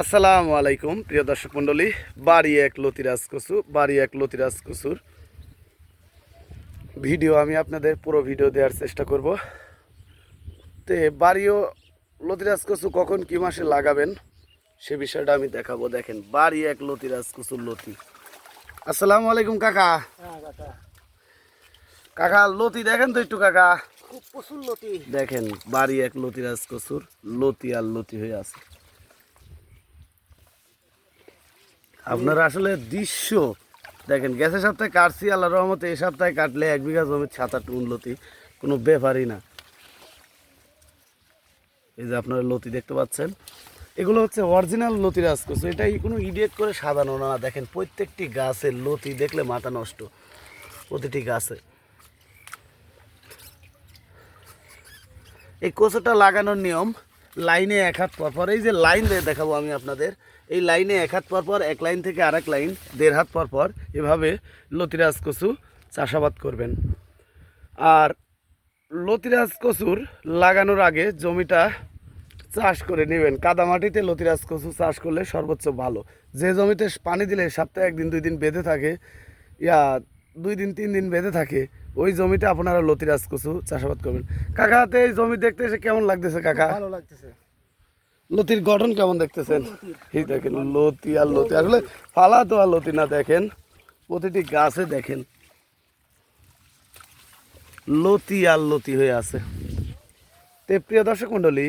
আসসালামু আলাইকুম প্রিয় দর্শক মণ্ডলী। বাড়ি এক লতিরাজ কসু বাড়ি এক লতিরাজ কসুর ভিডিও আমি আপনাদের পুরো ভিডিও দেওয়ার চেষ্টা করব। তে বাড়িও লতিরাজ কসু কখন কি মাসে লাগাবেন সে বিষয়টা আমি দেখাবো। দেখেন বাড়ি এক লতিরাজ কসুর লতি। আসসালামু আলাইকুম কাকা। হ্যাঁ কাকা। কাকা লতি দেখেন তো একটু কাকা। খুব প্রচুর লতি। দেখেন বাড়ি এক লতিরাজ কসুর লতি আর লতি হয়ে আছে। আপনারা আসলে দৃশ্য দেখেন গ্যাসের সপ্তাহে কাটছি, আল্লাহ রহমতে এই সপ্তাহে কাটলে এক বিঘা জমির ছাতা টুন লতি কোনো ব্যাপারই না। এই যে আপনারা লতি দেখতে পাচ্ছেন, এগুলো হচ্ছে অরিজিনাল লতিরাজ কচু এটাই কোনো ইডিয়েট করে সাজানো না। দেখেন, প্রত্যেকটি গাছের লতি দেখলে মাথা নষ্ট, প্রতিটি গাছে। এই কোচোটা লাগানোর নিয়ম লাইনে এক হাত পর পর, এই যে লাইন দেখাবো আমি আপনাদের। এই লাইনে এক হাত পর পর, এক লাইন থেকে আরেক লাইন, দেড় হাত পর পর, এভাবে লতিরাজ কচু চাষাবাদ করবেন। আর লতিরাজ কচুর লাগানোর আগে জমিটা চাষ করে নেবেন। কাদা মাটিতে লতিরাজ কচু চাষ করলে সর্বোচ্চ ভালো। যে জমিতে পানি দিলে সপ্তাহে একদিন, দুই দিন বেঁধে থাকে, ইয়া, দুই দিন, তিন দিন বেঁধে থাকে ওই জমিতে আপনারা লতিরাজ কচু চাষাবাদ করবেন। কাকাতে এই জমি দেখতে এসে কেমন লাগতেছে কাকা? ভালো লাগতেছে। লতির গঠন কেমন দেখতেছেন? এই দেখেন লতি আর লতি। আসলে ফালা তো আর লতি না দেখেন প্রতিটি গাছে দেখেন। লতি আর লতি হয়ে আছে। তে প্রিয় দর্শক মণ্ডলী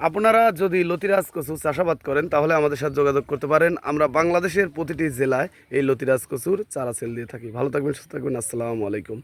আপনারা যদি লতিরাজ কচু চাষাবাদ করেন তাহলে আমাদের সাথে যোগাযোগ করতে পারেন। আমরা বাংলাদেশের প্রতিটি জেলায় এই লতিরাজ কচুর চারা সেল দিয়ে থাকি। ভালো থাকবেন সুস্থ থাকবেন। আসসালামু আলাইকুম।